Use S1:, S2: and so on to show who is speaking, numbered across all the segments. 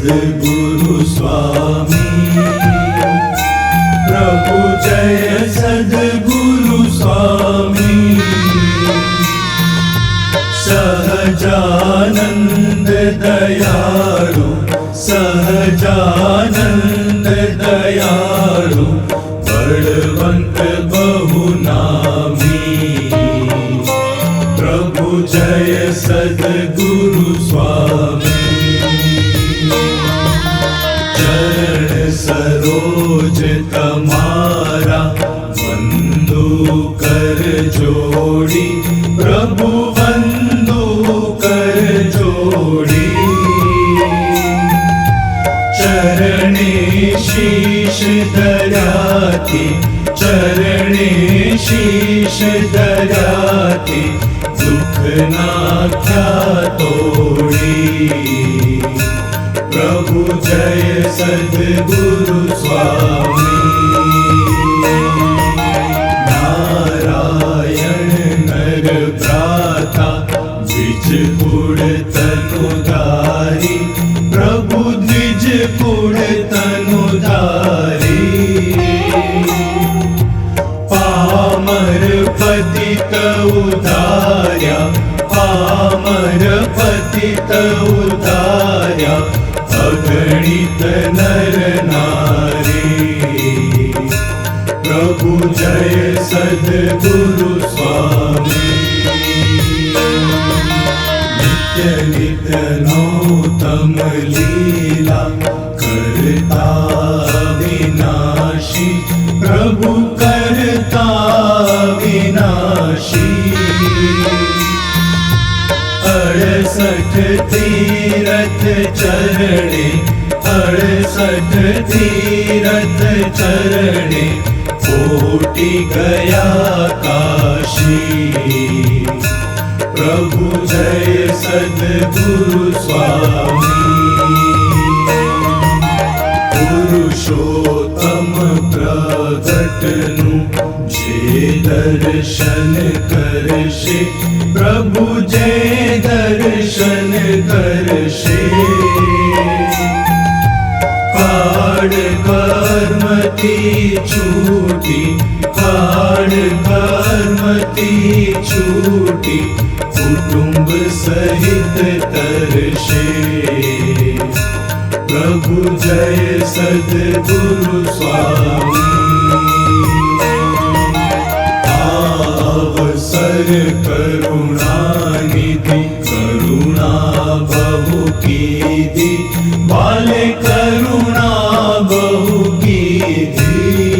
S1: सद्गुरु स्वामी प्रभु जय सद्गुरु स्वामी। सहजानन्द दयालु सहजानन्द दयालु बलवन्त कर जोड़ी, प्रभु बंदु कर जोड़ी। चरणे शीश दयाति चरणे शीश दयाति दुख नाख्या तोड़ी। प्रभु जय सद्गुरु स्वामी। तनुधारी प्रभु द्विज पुर तनुधारी पामर पतित उदार्या पामर नर नारी। प्रभु जय लीला करता विनाशी प्रभु करता विनाशी अड़सठ तीरथ चरणे अड़सठ तीरथ चरणे कोटि गया काशी પ્રભુ જય સદગુરુ સ્વામી પુરુષોત્તમ પ્રગટનું જે દર્શન કરશે પ્રભુ જય દર્શન કરશે કાળ કર્મથી છૂટી કાળ કર્મથી છૂટી कुटुंब सहित तरशे प्रभु जय सद्गुरु स्वामी। अवसर करुणानिधि, करुणा बहु कीधि बाले करुणा बहु कीधि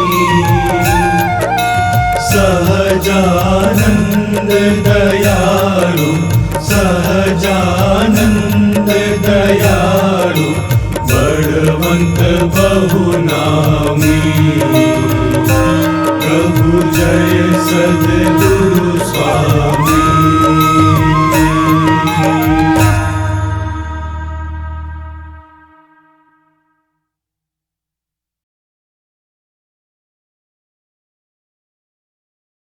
S1: सहजानन्द दयालु सहजानन्द दयालु बळवन्त बहुनामी प्रभु जय सद्गुरु।